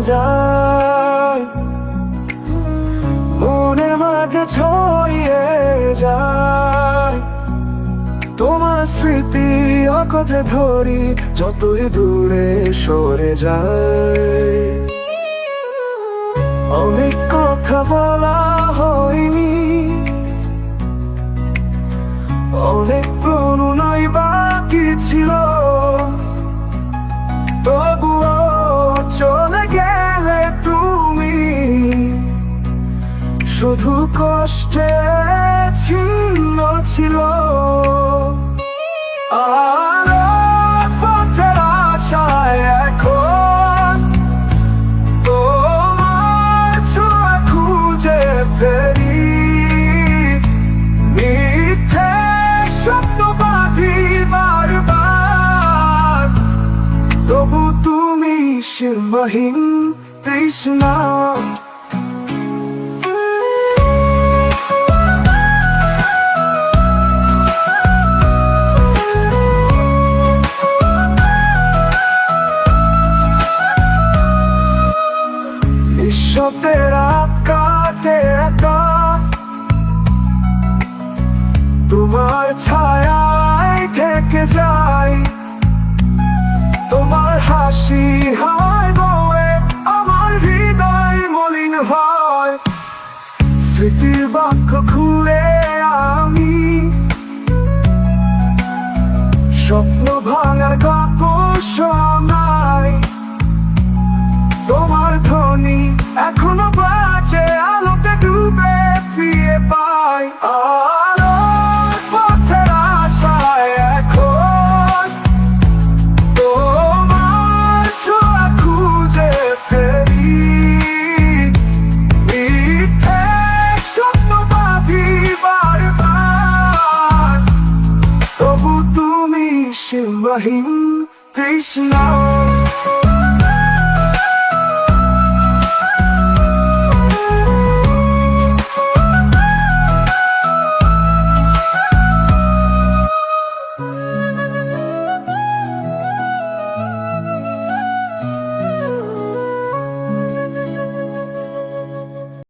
যায়। মনের মাঝে ছড়িয়ে যায়। তোমার স্মৃতি অকথে ধরি, যতই দূরে সরে যায়। অনেক কথা বলা হয়নি। অনেক প্রণয় বাকি ছিল। শুধু কষ্টে ছিন্ন ছিল। আর পথের তোমার খুঁজে ফেরি। তবু তুমি সীমাহীন তৃষ্ণা। রাত কাটে একা তোমার ছায়ায় থেকে যাই তোমার হাসি হয় বয়ে আমার হৃদয় মলিন হয় স্মৃতির বাক্য খুলে সীমাহীন তৃষ্ণা